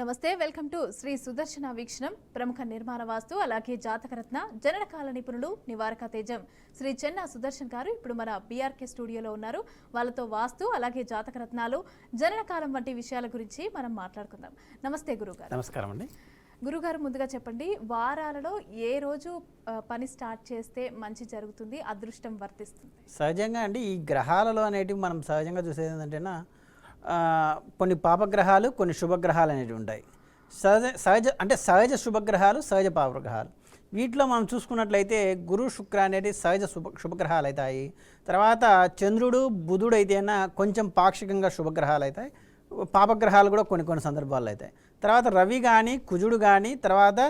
నమస్తే welcome to Shri Sudarshana Veekshanam. ప్రముఖ నిర్మాణ వాస్తు అలాగే జాతకరత్న జననకాల నిపుణులు నివారక తేజం. శ్రీ చెన్న సుదర్శన్ గారు ఇప్పుడు మన బీఆర్కే స్టూడియోలో ఉన్నారు. వాళ్ళతో వాస్తు అలాగే జాతకరత్నాలు జననకాలం వంటి విషయాల గురించి మనం మాట్లాడుకుందాం. నమస్తే గురుగారు. నమస్కారం అండి. గురుగారు ముందుగా చెప్పండి వారాలలో ఏ రోజు పని స్టార్ట్ చేస్తే మంచి జరుగుతుంది అదృష్టం వర్తిస్తుంది? సహజంగా అండి ఈ గ్రహాలలో అనేటివి మనం సహజంగా చూసేది ఏంటంటేనా కొన్ని పాపగ్రహాలు కొన్ని శుభగ్రహాలు అనేటివి ఉంటాయి. సహజ సహజ అంటే సహజ శుభగ్రహాలు సహజ పాపగ్రహాలు. వీటిలో మనం చూసుకున్నట్లయితే గురు శుక్ర అనేది సహజ శుభ శుభగ్రహాలు అవుతాయి తర్వాత చంద్రుడు బుధుడు అయితేనా కొంచెం పాక్షికంగా శుభగ్రహాలు అవుతాయి పాపగ్రహాలు కూడా కొన్ని కొన్ని సందర్భాల్లో అవుతాయి తర్వాత రవి కానీ కుజుడు కానీ తర్వాత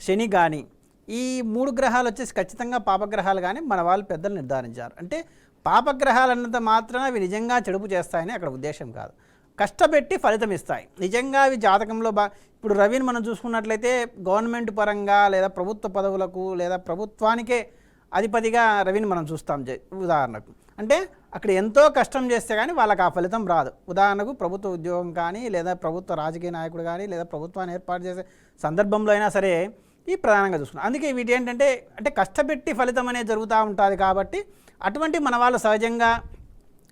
శని కానీ ఈ మూడు గ్రహాలు వచ్చేసి ఖచ్చితంగా పాపగ్రహాలు కానీ మన వాళ్ళు పెద్దలు నిర్ధారించారు. అంటే పాపగ్రహాలు అన్నంత అవి నిజంగా చెడుపు చేస్తాయని అక్కడ ఉద్దేశం కాదు. కష్టపెట్టి ఫలితం ఇస్తాయి. నిజంగా అవి జాతకంలో బా ఇప్పుడు రవిని మనం చూసుకున్నట్లయితే గవర్నమెంట్ పరంగా లేదా ప్రభుత్వ పదవులకు లేదా ప్రభుత్వానికే అధిపతిగా రవిని మనం చూస్తాం. ఉదాహరణకు. అంటే అక్కడ ఎంతో కష్టం చేస్తే కానీ వాళ్ళకి ఆ ఫలితం రాదు. ఉదాహరణకు ప్రభుత్వ ఉద్యోగం కానీ లేదా ప్రభుత్వ రాజకీయ నాయకుడు కానీ లేదా ప్రభుత్వాన్ని ఏర్పాటు చేసే సందర్భంలో అయినా సరే ఈ ప్రధానంగా చూసుకున్నాం. అందుకే వీటి ఏంటంటే అంటే కష్టపెట్టి ఫలితం అనేది జరుగుతూ ఉంటుంది కాబట్టి అటువంటి మన వాళ్ళు సహజంగా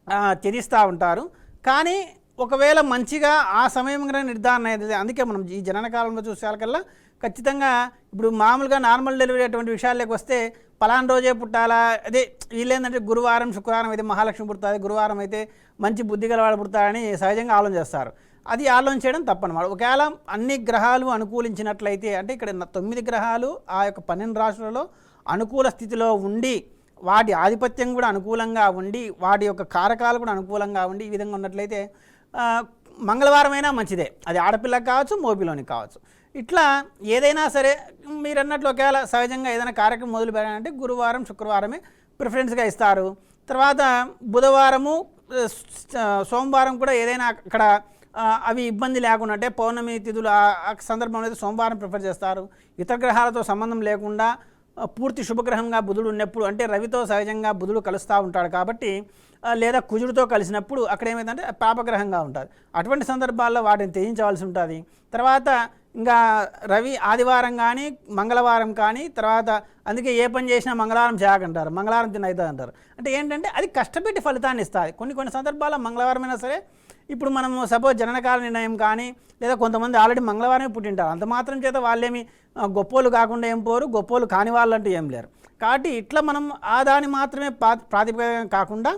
ఆ, త్యజిస్తూ ఉంటారు. కానీ ఒకవేళ మంచిగా ఆ సమయం నిర్ధారణ అయితే అందుకే మనం ఈ జనన కాలంలో చూసేకల్లా ఖచ్చితంగా ఇప్పుడు మామూలుగా నార్మల్ డెలివరీ అటువంటి విషయాల్లోకి వస్తే పలానా రోజే పుట్టాలా? అదే వీళ్ళేంటంటే గురువారం శుక్రవారం అయితే మహాలక్ష్మి పుడుతుంది గురువారం అయితే మంచి బుద్ధి గలవాడు పుడతాడని సహజంగా ఆలోచన చేస్తారు. అది ఆలోచన చేయడం తప్పనమాట. ఒకవేళ అన్ని గ్రహాలు అనుకూలించినట్లయితే అంటే ఇక్కడ తొమ్మిది గ్రహాలు ఆ యొక్క పన్నెండు రాష్ట్రాలలో అనుకూల స్థితిలో ఉండి వాటి ఆధిపత్యం కూడా అనుకూలంగా ఉండి వాటి యొక్క కారకాలు కూడా అనుకూలంగా ఉండి ఈ విధంగా ఉన్నట్లయితే మంగళవారం అయినా మంచిదే. అది ఆడపిల్లకి కావచ్చు మోబిలోనికి కావచ్చు. ఇట్లా ఏదైనా సరే మీరు అన్నట్లు ఒకవేళ సహజంగా ఏదైనా కార్యక్రమం మొదలు పెట్టాలంటే గురువారం శుక్రవారమే ప్రిఫరెన్స్గా ఇస్తారు. తర్వాత బుధవారము సోమవారం కూడా ఏదైనా అక్కడ అవి ఇబ్బంది లేకుండా అంటే పౌర్ణమి తిథులు ఆ- సందర్భంలో అయితే సోమవారం ప్రిఫర్ చేస్తారు. ఇతర గ్రహాలతో సంబంధం లేకుండా పూర్తి శుభగ్రహంగా బుధుడు ఉన్నప్పుడు అంటే రవితో సహజంగా బుధుడు కలుస్తూ ఉంటాడు కాబట్టి లేదా కుజుడితో కలిసినప్పుడు అక్కడ ఏమైందంటే పాపగ్రహంగా ఉంటుంది అటువంటి సందర్భాల్లో వాటిని త్యజించవలసి ఉంటుంది. తర్వాత ఇంకా రవి ఆదివారం కానీ మంగళవారం కానీ తర్వాత అందుకే ఏ పని చేసినా మంగళవారం చేయకంటారు మంగళవారం తిన అవుతుంది అంటారు. అంటే ఏంటంటే అది కష్టపెట్టి ఫలితాన్ని ఇస్తుంది. కొన్ని కొన్ని సందర్భాల్లో మంగళవారం అయినా సరే ఇప్పుడు మనం సపోజ్ జననకాల నిర్ణయం కానీ లేదా కొంతమంది ఆల్రెడీ మంగళవారమే పుట్టింటారు. అంత మాత్రం చేత వాళ్ళేమి గొప్పోలు కాకుండా ఏం పోరు గొప్పోలు కాని వాళ్ళంటూ ఏం లేరు. కాబట్టి ఇట్లా మనం ఆ దాని మాత్రమే ప్రాతిపదికం కాకుండా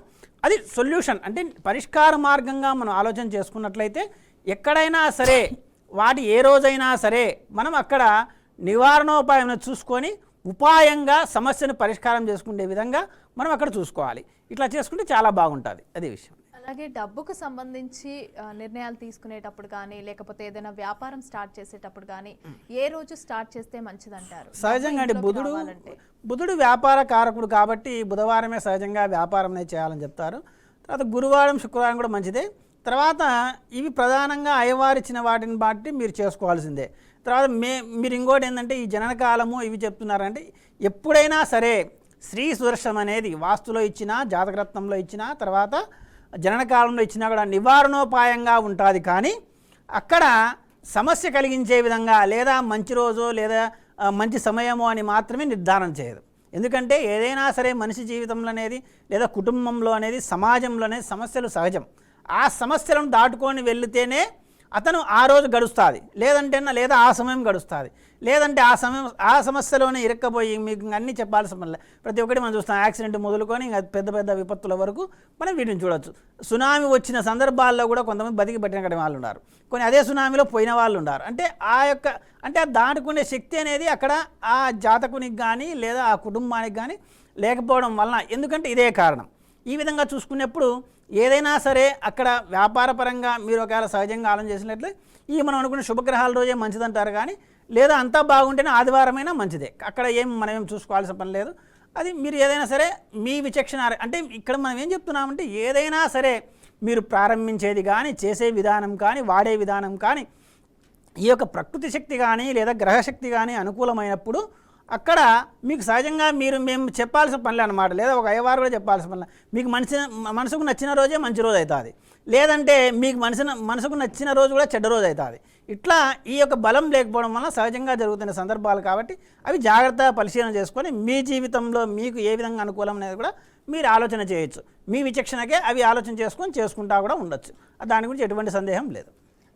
అది సొల్యూషన్ అంటే పరిష్కార మార్గంగా మనం ఆలోచన చేసుకున్నట్లయితే ఎక్కడైనా సరే వాటి ఏ రోజైనా సరే మనం అక్కడ నివారణోపాయం చూసుకొని ఉపాయంగా సమస్యను పరిష్కారం చేసుకునే విధంగా మనం అక్కడ చూసుకోవాలి. ఇట్లా చేసుకుంటే చాలా బాగుంటుంది. అదే విషయం. అలాగే డబ్బుకు సంబంధించి నిర్ణయాలు తీసుకునేటప్పుడు కానీ లేకపోతే ఏదైనా వ్యాపారం స్టార్ట్ చేసేటప్పుడు కానీ ఏ రోజు స్టార్ట్ చేస్తే మంచిదంటారు? సహజంగా డబ్బు బుధుడు. బుధుడు వ్యాపార కారకుడు కాబట్టి బుధవారమే సహజంగా వ్యాపారం చేయాలని చెప్తారు. తర్వాత గురువారం శుక్రవారం కూడా మంచిదే. తర్వాత ఇవి ప్రధానంగా అయ్యవారిచ్చిన వాటిని బట్టి మీరు చేసుకోవాల్సిందే. తర్వాత మే మీరు ఇంకోటి ఏంటంటే ఈ జనన కాలము ఇవి చెప్తున్నారంటే ఎప్పుడైనా సరే శ్రీ సుదర్శనం అనేది వాస్తులో ఇచ్చినా జాతకరత్నంలో ఇచ్చినా తర్వాత జనన కాలంలో ఇచ్చినా కూడా నివారణోపాయంగా ఉంటుంది. కానీ అక్కడ సమస్య కలిగించే విధంగా లేదా మంచి రోజు లేదా మంచి సమయము అని మాత్రమే నిర్ధారణ చేయదు. ఎందుకంటే ఏదైనా సరే మనిషి జీవితంలో అనేది లేదా కుటుంబంలో అనేది సమాజంలో అనేది సమస్యలు సహజం. ఆ సమస్యలను దాటుకొని వెళితేనే అతను ఆ రోజు గడుస్తుంది. లేదంటే లేదా ఆ సమయం గడుస్తుంది. లేదంటే ఆ సమయం ఆ సమస్యలోనే ఇరక్కపోయి మీకు అన్నీ చెప్పాల్సిన పని ప్రతి ఒక్కటి మనం చూస్తాం. యాక్సిడెంట్ మొదలుకొని ఇంకా పెద్ద పెద్ద విపత్తుల వరకు మనం వీటిని చూడొచ్చు. సునామీ వచ్చిన సందర్భాల్లో కూడా కొంతమంది బతికి పెట్టిన వాళ్ళు ఉన్నారు. కొన్ని అదే సునామీలో పోయిన వాళ్ళు ఉన్నారు. అంటే ఆ యొక్క అంటే ఆ దాటుకునే శక్తి అనేది అక్కడ ఆ జాతకునికి కానీ లేదా ఆ కుటుంబానికి కానీ లేకపోవడం వలన. ఎందుకంటే ఇదే కారణం. ఈ విధంగా చూసుకునేప్పుడు ఏదైనా సరే అక్కడ వ్యాపారపరంగా మీరు ఒకవేళ సహజంగా ఆలోచన చేసినట్లే ఈ మనం అనుకున్న శుభగ్రహాల రోజే మంచిదంటారు కానీ లేదా అంతా బాగుంటేనే ఆదివారమైనా మంచిదే. అక్కడ ఏం మనం ఏం చూసుకోవాల్సిన పని లేదు. అది మీరు ఏదైనా సరే మీ విచక్షణ అంటే ఇక్కడ మనం ఏం చెప్తున్నామంటే ఏదైనా సరే మీరు ప్రారంభించేది కానీ చేసే విధానం కానీ వాడే విధానం కానీ ఈ యొక్క ప్రకృతి శక్తి కానీ లేదా గ్రహశక్తి కానీ అనుకూలమైనప్పుడు అక్కడ మీకు సహజంగా మీరు మేము చెప్పాల్సిన పనులే అనమాట లేదా ఒక అయ్యవారు కూడా చెప్పాల్సిన పనులు. మీకు మనసు మనసుకు నచ్చిన రోజే మంచి రోజు అవుతుంది. లేదంటే మీకు మనసు మనసుకు నచ్చిన రోజు కూడా చెడ్డ రోజు అవుతుంది. ఇట్లా ఈ యొక్క బలం లేకపోవడం వల్ల సహజంగా జరుగుతున్న సందర్భాలు కాబట్టి అవి జాగ్రత్తగా పరిశీలన చేసుకొని మీ జీవితంలో మీకు ఏ విధంగా అనుకూలం అనేది కూడా మీరు ఆలోచన చేయొచ్చు. మీ విచక్షణకే అవి ఆలోచన చేసుకొని చేసుకుంటా కూడా ఉండొచ్చు. దాని గురించి ఎటువంటి సందేహం లేదు.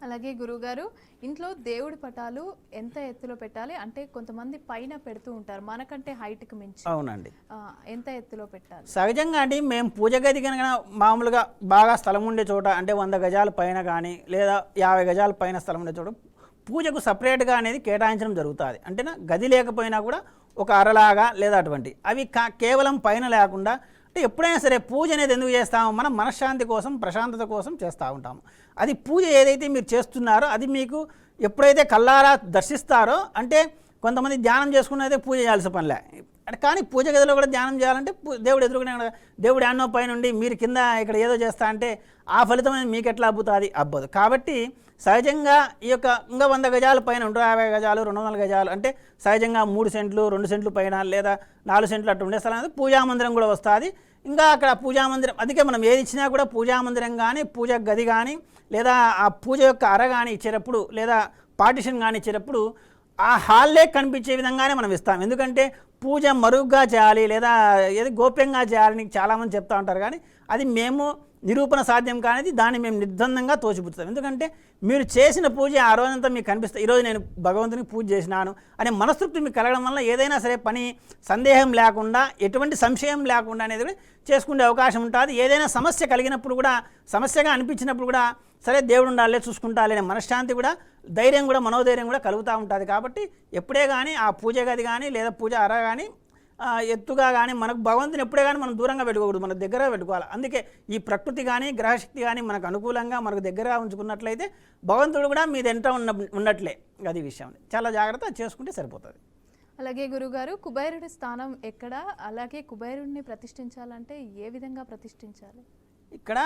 అలాగే గురువుగారు ఇంట్లో దేవుడి పటాలు ఎంత ఎత్తులో పెట్టాలి? అంటే కొంతమంది పైన పెడుతూ ఉంటారు. మనకంటే హైట్కి మించి. అవునండి. ఎంత ఎత్తులో పెట్టాలి? సహజంగా అండి మేము పూజ గది కనుక మామూలుగా బాగా స్థలం ఉండే చోట అంటే వంద గజాల పైన కానీ లేదా యాభై గజాల పైన స్థలం ఉండే చోట పూజకు సపరేట్గా అనేది కేటాయించడం జరుగుతుంది. అంటే గది లేకపోయినా కూడా ఒక అరలాగా లేదా అటువంటి. అవి కేవలం పైన లేకుండా అంటే ఎప్పుడైనా సరే పూజ అనేది ఎందుకు చేస్తాము మనం మనశ్శాంతి కోసం ప్రశాంతత కోసం చేస్తూ ఉంటాము. అది పూజ ఏదైతే మీరు చేస్తున్నారో అది మీకు ఎప్పుడైతే కల్లారా దర్శిస్తారో అంటే కొంతమంది ధ్యానం చేసుకున్నదే పూజ చేయాల్సిన పనిలే. అంటే కానీ పూజ గదిలో కూడా ధ్యానం చేయాలంటే దేవుడు ఎదురుకునే దేవుడు ఎన్నో పైన ఉండి మీరు కింద ఇక్కడ ఏదో చేస్తా అంటే ఆ ఫలితం అనేది మీకు ఎట్లా అబ్బుతుంది? అబ్బదు. కాబట్టి సహజంగా ఈ యొక్క ఇంకా వంద గజాల పైన నూట యాభై గజాలు రెండు వందల గజాలు అంటే సహజంగా మూడు సెంట్లు రెండు సెంట్లు పైన లేదా నాలుగు సెంట్లు అట్లా ఉండే స్థలం పూజా మందిరం కూడా వస్తుంది. ఇంకా అక్కడ పూజా మందిరం అందుకే మనం ఏది ఇచ్చినా కూడా పూజా మందిరం కానీ పూజ గది కానీ లేదా ఆ పూజ యొక్క అర కానీ ఇచ్చేటప్పుడు లేదా పార్టిషన్ కానీ ఇచ్చేటప్పుడు ఆ హాల్లే కనిపించే విధంగానే మనం ఇస్తాం. ఎందుకంటే పూజ మరుగుగా చేయాలి లేదా ఏది గోప్యంగా చేయాలని చాలామంది చెప్తా ఉంటారు. కానీ అది మేము నిరూపణ సాధ్యం కానిది దాన్ని మేము నిర్బంధంగా తోచిపుచ్చుతాం. ఎందుకంటే మీరు చేసిన పూజ ఆ రోజంతా మీకు కనిపిస్తుంది ఈరోజు నేను భగవంతునికి పూజ చేసినాను అనే మనస్తృప్తి మీకు కలగడం వల్ల ఏదైనా సరే పని సందేహం లేకుండా ఎటువంటి సంశయం లేకుండా అనేది కూడా చేసుకునే అవకాశం ఉంటుంది. ఏదైనా సమస్య కలిగినప్పుడు కూడా సమస్యగా అనిపించినప్పుడు కూడా సరే దేవుడు ఉండాలి చూసుకుంటాలి అనే మనశ్శాంతి కూడా ధైర్యం కూడా మనోధైర్యం కూడా కలుగుతూ ఉంటుంది. కాబట్టి ఎప్పుడే కానీ ఆ పూజ గది కానీ లేదా పూజ అర కానీ ఎత్తుగా కానీ మనకు భగవంతుని ఎప్పుడే కానీ మనం దూరంగా పెట్టుకోకూడదు మన దగ్గర పెట్టుకోవాలి. అందుకే ఈ ప్రకృతి కానీ గ్రహశక్తి కానీ మనకు అనుకూలంగా మనకు దగ్గరగా ఉంచుకున్నట్లయితే భగవంతుడు కూడా మీ వెంట ఉన్న ఉన్నట్లే. అది విషయం. చాలా జాగ్రత్త చేసుకుంటే సరిపోతుంది. అలాగే గురుగారు కుబేరుడి స్థానం ఎక్కడ? అలాగే కుబేరుడిని ప్రతిష్ఠించాలంటే ఏ విధంగా ప్రతిష్ఠించాలి? ఇక్కడ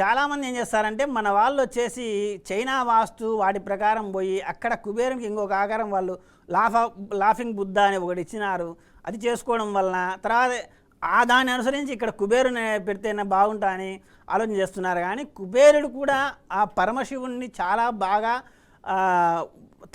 చాలామంది ఏం చేస్తారంటే మన వాళ్ళు వచ్చేసి చైనా వాస్తు వాటి ప్రకారం పోయి అక్కడ కుబేరునికి ఇంకొక ఆకారం వాళ్ళు లాఫా లాఫింగ్ బుద్ధ అని ఒకటి ఇచ్చినారు. అది చేసుకోవడం వలన తర్వాత ఆ దాన్ని అనుసరించి ఇక్కడ కుబేరుని పెడితేనే బాగుంటా అని ఆలోచన చేస్తున్నారు. కానీ కుబేరుడు కూడా ఆ పరమశివుణ్ణి చాలా బాగా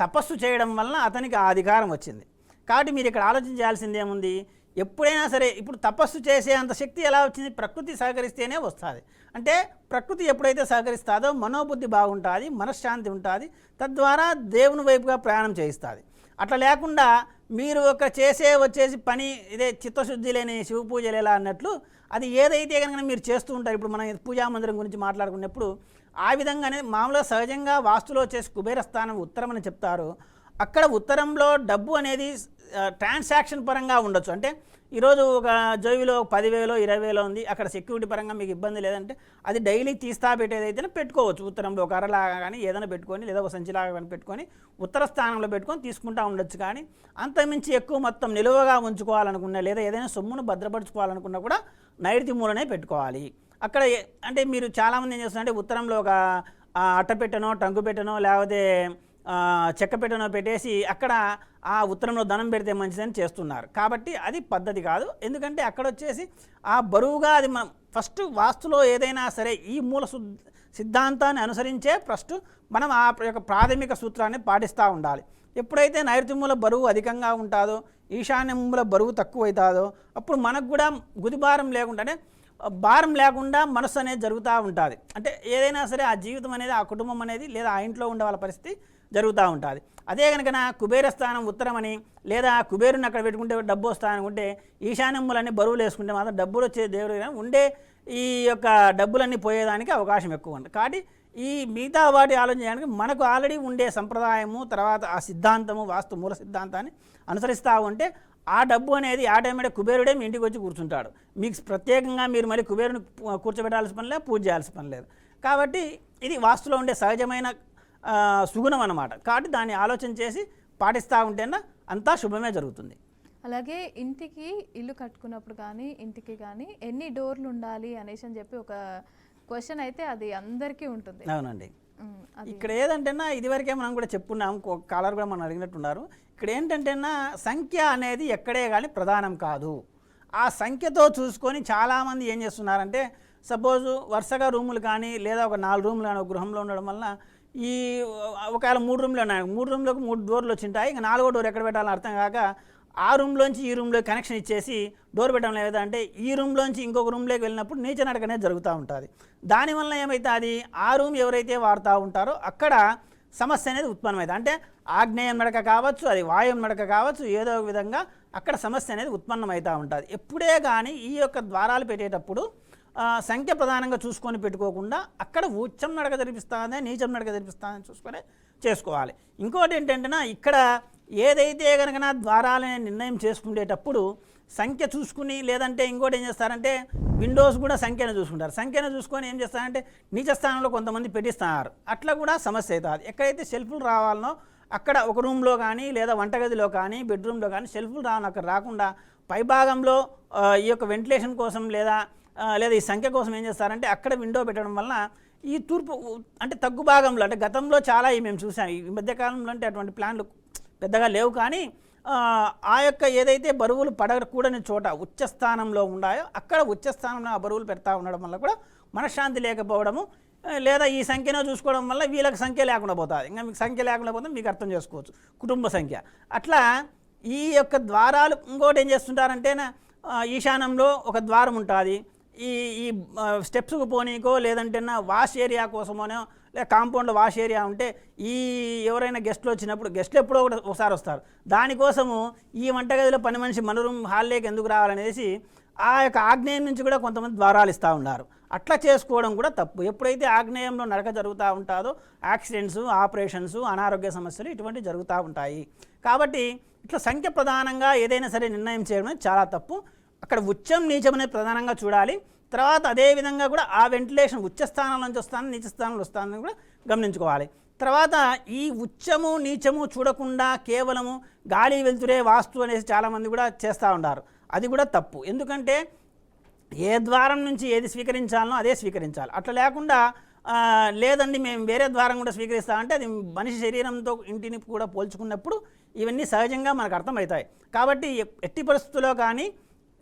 తపస్సు చేయడం వలన అతనికి ఆ అధికారం వచ్చింది. కాబట్టి మీరు ఇక్కడ ఆలోచన చేయాల్సింది ఏముంది? ఎప్పుడైనా సరే ఇప్పుడు తపస్సు చేసే అంత శక్తి ఎలా వచ్చింది? ప్రకృతి సహకరిస్తేనే వస్తుంది. అంటే ప్రకృతి ఎప్పుడైతే సహకరిస్తుందో మనోబుద్ధి బాగుంటుంది మనశ్శాంతి ఉంటుంది తద్వారా దేవుని వైపుగా ప్రయాణం చేయిస్తుంది. అట్లా లేకుండా మీరు ఒక చేసే వచ్చేసి పని ఇదే చిత్తశుద్ధి లేని శివ పూజలు ఎలా అన్నట్లు అది ఏదైతే కనుక మీరు చేస్తూ ఉంటారు ఇప్పుడు మనం పూజా మందిరం గురించి మాట్లాడుకున్నప్పుడు ఆ విధంగానే మామూలుగా సహజంగా వాస్తులో వచ్చేసి కుబేర స్థానం ఉత్తరం అని చెప్తారు. అక్కడ ఉత్తరంలో డబ్బు అనేది ట్రాన్సాక్షన్ పరంగా ఉండొచ్చు. అంటే ఈరోజు ఒక జోవిలో పదివేలో ఇరవై వేలో ఉంది. అక్కడ సెక్యూరిటీ పరంగా మీకు ఇబ్బంది లేదంటే అది డైలీ తీస్తా పెట్టేదైతేనే పెట్టుకోవచ్చు. ఉత్తరంలో ఒక అరలాగా కానీ ఏదైనా పెట్టుకొని లేదా ఒక సంచిలాగా కానీ పెట్టుకొని ఉత్తర స్థానంలో పెట్టుకొని తీసుకుంటా ఉండొచ్చు. కానీ అంతమించి ఎక్కువ మొత్తం నిలువగా ఉంచుకోవాలనుకున్నా లేదా ఏదైనా సొమ్మును భద్రపరచుకోవాలనుకున్నా కూడా నైరుతి మూలనే పెట్టుకోవాలి. అక్కడ అంటే మీరు చాలామంది ఏం చేస్తున్నారంటే ఉత్తరంలో ఒక అట్టపెట్టనో టంగు టంకు లేకపోతే చెక్కపెట్టను పెట్టేసి అక్కడ ఆ ఉత్తరంలో ధనం పెడితే మంచిదని చేస్తున్నారు. కాబట్టి అది పద్ధతి కాదు. ఎందుకంటే అక్కడ వచ్చేసి ఆ బరువుగా అది మనం ఫస్ట్ వాస్తులో ఏదైనా సరే ఈ మూల శుద్ధ సిద్ధాంతాన్ని అనుసరించే ఫస్ట్ మనం ఆ యొక్క ప్రాథమిక సూత్రాన్ని పాటిస్తూ ఉండాలి. ఎప్పుడైతే నైరుతి మూల బరువు అధికంగా ఉంటుందో ఈశాన్య మూల బరువు తక్కువ అవుతుందో అప్పుడు మనకు కూడా గుదిభారం లేకుండానే భారం లేకుండా మనసు అనేది జరుగుతూ ఉంటుంది. అంటే ఏదైనా సరే ఆ జీవితం అనేది ఆ కుటుంబం అనేది లేదా ఆ ఇంట్లో ఉండే వాళ్ళ పరిస్థితి జరుగుతూ ఉంటుంది. అదే కనుక నా కుబేర స్థానం ఉత్తరమని లేదా కుబేరుని అక్కడ పెట్టుకుంటే డబ్బు వస్తాను అనుకుంటే ఈశాన్యములన్నీ బరువులు వేసుకుంటే మాత్రం డబ్బులు వచ్చే దేవుడు కానీ ఉండే ఈ యొక్క డబ్బులన్నీ పోయేదానికి అవకాశం ఎక్కువ ఉంది. కాబట్టి ఈ మిగతా వాటి ఆలోచన చేయడానికి మనకు ఆల్రెడీ ఉండే సంప్రదాయము తర్వాత ఆ సిద్ధాంతము వాస్తు మూల సిద్ధాంతాన్ని అనుసరిస్తూ ఉంటే ఆ డబ్బు అనేది ఆ టైం కుబేరుడే మీ ఇంటికి వచ్చి కూర్చుంటాడు. మీకు ప్రత్యేకంగా మీరు మళ్ళీ కుబేరుని కూర్చోబెట్టాల్సిన పని లేదు పూజ చేయాల్సిన పని లేదు. కాబట్టి ఇది వాస్తులో ఉండే సహజమైన సుగుణం అన్నమాట. కాబట్టి దాన్ని ఆలోచన చేసి పాటిస్తూ ఉంటేనా అంతా శుభమే జరుగుతుంది. అలాగే ఇంటికి ఇల్లు కట్టుకున్నప్పుడు కానీ ఇంటికి కానీ ఎన్ని డోర్లు ఉండాలి అనేసి అని చెప్పి ఒక క్వశ్చన్ అయితే అది అందరికీ ఉంటుంది. అవునండి. ఇక్కడ ఏదంటేనా ఇదివరకే మనం కూడా చెప్పున్నాం కాలర్ కూడా మనం అడిగినట్టున్నారు ఇక్కడ ఏంటంటేనా సంఖ్య అనేది ఎక్కడే కానీ ప్రధానం కాదు. ఆ సంఖ్యతో చూసుకొని చాలామంది ఏం చేస్తున్నారంటే సపోజు వరుసగా రూములు కానీ లేదా ఒక నాలుగు రూములు కానీ ఒక గృహంలో ఉండడం వల్ల ఈ ఒకవేళ మూడు రూమ్లు ఉన్నాయి మూడు రూమ్లకు మూడు డోర్లు వచ్చింటాయి. ఇంకా నాలుగో డోర్ ఎక్కడ పెట్టాలని అర్థం కాక ఆ రూమ్లోంచి ఈ రూమ్లో కనెక్షన్ ఇచ్చేసి డోర్ పెట్టడం లేదా అంటే ఈ రూమ్లోంచి ఇంకొక రూమ్లోకి వెళ్ళినప్పుడు నీచ నడక అనేది జరుగుతూ ఉంటుంది. దానివల్ల ఏమైతే అది ఆ రూమ్ ఎవరైతే వాడుతూ ఉంటారో అక్కడ సమస్య అనేది ఉత్పన్నమైంది. అంటే ఆగ్నేయం నడక కావచ్చు అది వాయుం నడక కావచ్చు ఏదో ఒక విధంగా అక్కడ సమస్య అనేది ఉత్పన్నమవుతూ ఉంటుంది. ఎప్పుడే కానీ ఈ యొక్క ద్వారాలు పెట్టేటప్పుడు సంఖ్య ప్రధానంగా చూసుకొని పెట్టుకోకుండా అక్కడ ఉచ్చం నడక జరిపిస్తానే నీచం నడక జరిపిస్తానని చూసుకొని చేసుకోవాలి. ఇంకోటి ఏంటంటేనా ఇక్కడ ఏదైతే కనుక నా ద్వారాలని నిర్ణయం చేసుకునేటప్పుడు సంఖ్య చూసుకుని లేదంటే ఇంకోటి ఏం చేస్తారంటే విండోస్ కూడా సంఖ్యను చూసుకుంటారు. సంఖ్యను చూసుకొని ఏం చేస్తారంటే నీచ స్థానంలో కొంతమంది పెట్టిస్తున్నారు అట్లా కూడా సమస్య అవుతుంది. ఎక్కడైతే సెల్ఫ్లు రావాలనో అక్కడ ఒక రూమ్లో కానీ లేదా వంటగదిలో కానీ బెడ్రూమ్లో కానీ సెల్ఫ్లు రావాలి అక్కడ రాకుండా పైభాగంలో ఈ యొక్క వెంటిలేషన్ కోసం లేదా లేదా ఈ సంఖ్య కోసం ఏం చేస్తారంటే అక్కడ విండో పెట్టడం వలన ఈ తూర్పు అంటే తగ్గు భాగంలో అంటే గతంలో చాలా మేము చూసాం. ఈ మధ్యకాలంలో అంటే అటువంటి ప్లాన్లు పెద్దగా లేవు కానీ ఆ, యొక్క ఏదైతే బరువులు పడకూడని చోట ఉచ్చస్థానంలో ఉన్నాయో అక్కడ ఉచ్చస్థానంలో ఆ బరువులు పెడతా ఉండడం వల్ల కూడా మనశ్శాంతి లేకపోవడము లేదా ఈ సంఖ్యను చూసుకోవడం వల్ల వీళ్ళకి సంఖ్య లేకుండా పోతుంది. ఇంకా మీకు సంఖ్య లేకుండా పోతే మీకు అర్థం చేసుకోవచ్చు. కుటుంబ సంఖ్య. అట్లా ఈ యొక్క ద్వారాలు ఇంకోటి ఏం చేస్తుంటారంటే ఈశాన్యంలో ఒక ద్వారం ఉంటుంది. ఈ ఈ స్టెప్స్కు పోనీకో లేదంటే వాష్ ఏరియా కోసమోనో లేక కాంపౌండ్లో వాష్ ఏరియా ఉంటే ఈ ఎవరైనా గెస్ట్లు వచ్చినప్పుడు గెస్ట్లు ఎప్పుడో ఒకటి ఒకసారి వస్తారు. దానికోసము ఈ వంటగదిలో పని మనిషి మన రూమ్ హాల్లోకి ఎందుకు రావాలనేసి ఆ యొక్క ఆగ్నేయం నుంచి కూడా కొంతమంది ద్వారాలు ఇస్తూ ఉన్నారు. అట్లా చేసుకోవడం కూడా తప్పు. ఎప్పుడైతే ఆగ్నేయంలో నడక జరుగుతూ ఉంటుందో యాక్సిడెంట్స్ ఆపరేషన్స్ అనారోగ్య సమస్యలు ఇటువంటివి జరుగుతూ ఉంటాయి. కాబట్టి ఇట్లా సంఖ్య ప్రధానంగా ఏదైనా సరే నిర్ణయం చేయడం అనేది చాలా తప్పు. అక్కడ ఉచ్చం నీచమనే ప్రధానంగా చూడాలి. తర్వాత అదే విధంగా కూడా ఆ వెంటిలేషన్ ఉచ్చ స్థానం నుంచి వస్తాను నీచ స్థానంలో వస్తానని కూడా గమనించుకోవాలి. తర్వాత ఈ ఉచ్చము నీచము చూడకుండా కేవలము గాలి వెలుతురే వాస్తు అనేసి చాలామంది కూడా చేస్తూ ఉంటారు అది కూడా తప్పు. ఎందుకంటే ఏ ద్వారం నుంచి ఏది స్వీకరించాలనో అదే స్వీకరించాలి. అట్లా లేకుండా లేదండి మేము వేరే ద్వారం కూడా స్వీకరిస్తామంటే అది మనిషి శరీరంతో ఇంటిని కూడా పోల్చుకున్నప్పుడు ఇవన్నీ సహజంగా మనకు అర్థమవుతాయి. కాబట్టి ఎట్టి పరిస్థితుల్లో కానీ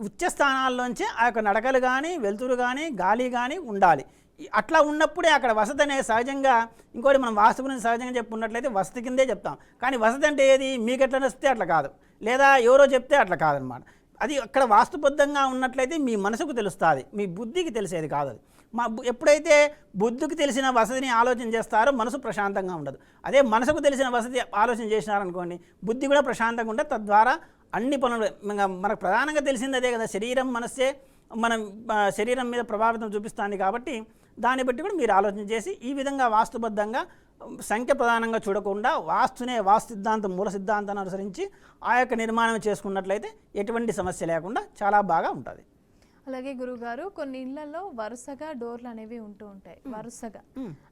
ఉచ్చ స్థానాల్లోంచి ఆ యొక్క నడకలు కానీ వెలుతురు కానీ గాలి కానీ ఉండాలి. అట్లా ఉన్నప్పుడే అక్కడ వసతి అనేది సహజంగా ఇంకోటి మనం వాస్తు గురించి సహజంగా చెప్పుకున్నట్లయితే వసతి కిందే చెప్తాం. కానీ వసతి అంటే ఏది? మీకు ఎట్లా నచ్చితే అట్లా కాదు. లేదా ఎవరో చెప్తే అట్లా కాదనమాట. అది అక్కడ వాస్తుబద్ధంగా ఉన్నట్లయితే మీ మనసుకు తెలుస్తుంది. మీ బుద్ధికి తెలిసేది కాదు అది. మా బు- ఎప్పుడైతే బుద్ధికి తెలిసిన వసతిని ఆలోచన చేస్తారో మనసు ప్రశాంతంగా ఉండదు. అదే మనసుకు తెలిసిన వసతి ఆలోచన చేసినారనుకోండి బుద్ధి కూడా ప్రశాంతంగా ఉంటుంది తద్వారా అన్ని పనులు ఇంకా మనకు ప్రధానంగా తెలిసింది అదే కదా శరీరం మనస్సే మనం శరీరం మీద ప్రభావితం చూపిస్తుంది కాబట్టి దాన్ని బట్టి కూడా మీరు ఆలోచన చేసి ఈ విధంగా వాస్తుబద్ధంగా సంఖ్య ప్రధానంగా చూడకుండా వాస్తునే వాస్తు సిద్ధాంతం మూల సిద్ధాంతాన్ని అనుసరించి ఆ యొక్క నిర్మాణం చేసుకున్నట్లయితే ఎటువంటి సమస్య లేకుండా చాలా బాగా ఉంటుంది. అలాగే గురుగారు కొన్ని ఇళ్ళలో వరుసగా డోర్లు అనేవి ఉంటూ ఉంటాయి వరుసగా.